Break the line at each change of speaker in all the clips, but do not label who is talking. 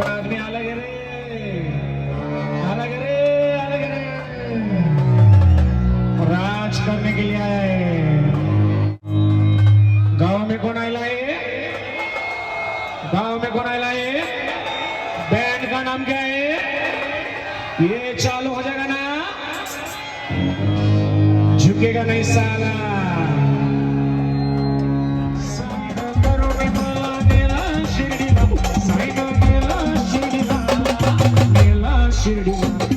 आदमी आला गे रे आला रे आला गे रे राज करने के लिए गाँव में कौन गाँव में कौन बैंड का नाम क्या है? ये चालू हो जाएगा ना? झुकेगा नहीं साला। काय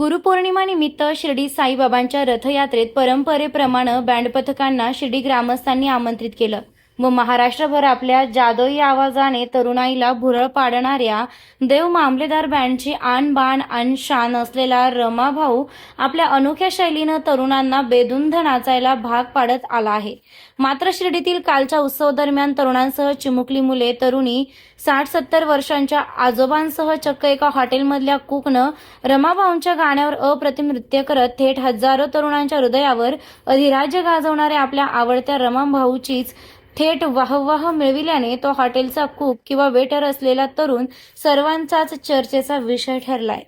गुरुपौर्णिमानिमित्त शिर्डी
साईबाबांच्या रथयात्रेत परंपरेप्रमाणे बँड पथकांना शिर्डी ग्रामस्थांनी आमंत्रित केलं. व महाराष्ट्रभर आपल्या जादोई आवाजाने तरुणाईला भुरळ पाडणाऱ्या देव मामलेदार बँडची आण बाण आणि शान असलेला रमा भाऊ आपल्या अनोख्या शैलीनं तरुणांना बेदुंध नाचायला भाग पाडत आला आहे. मात्र शिर्डीतील कालच्या उत्सव दरम्यान तरुणांसह चिमुकली मुले तरुणी साठ सत्तर वर्षांच्या आजोबांसह चक्क एका हॉटेलमधल्या कुकनं रमाभाऊंच्या गाण्यावर अप्रतिम नृत्य करत थेट हजारो तरुणांच्या हृदयावर अधिराज्य गाजवणाऱ्या आपल्या आवडत्या रमाभाऊचीच थेट वाहवाह मिळविल्याने तो हॉटेलचा कुक किंवा वेटर असलेला तरुण सर्वांचाच चर्चेचा विषय ठरलाय.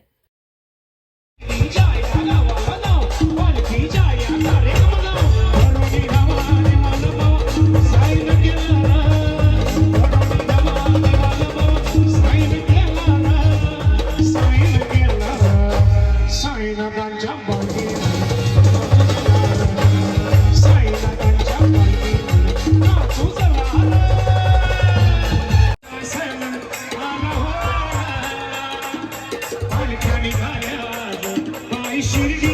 실기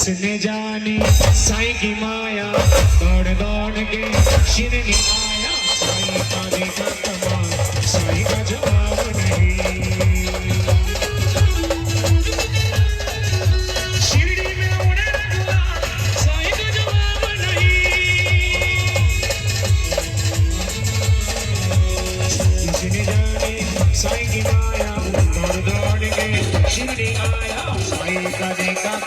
जिसने जाने? साई की माया दौड़ दौड़ के शिरडी आया साई का देखा कमा साई का जवाब नहीं। शिरडी की माया दौड़ दौड़ के आया का देखा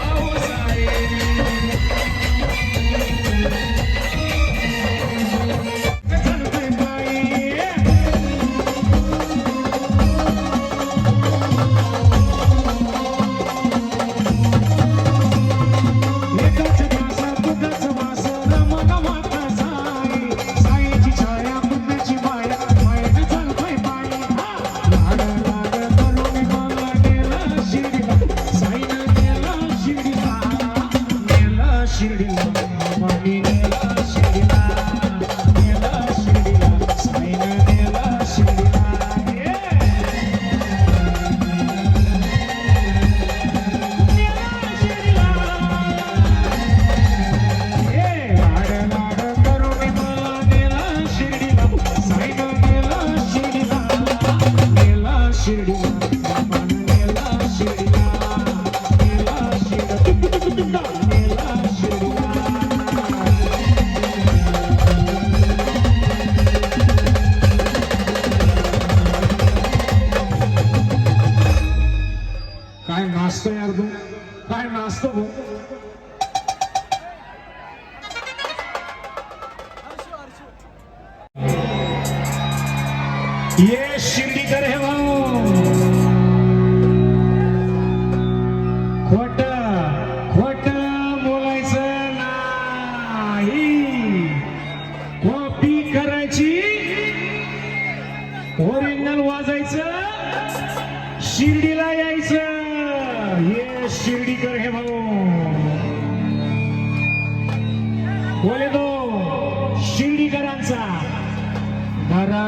आओ काय नाचतो यार तू काय नाचतो भाऊ? ये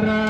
तारा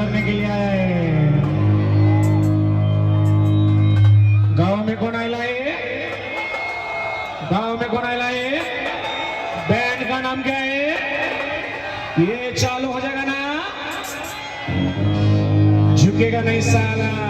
करने के लिए आया है। गांव में कौन आयला है गांव में कौन आयला है बैंड का नाम क्या है? ये चालू हो जाएगा ना? झुकेगा नहीं साला।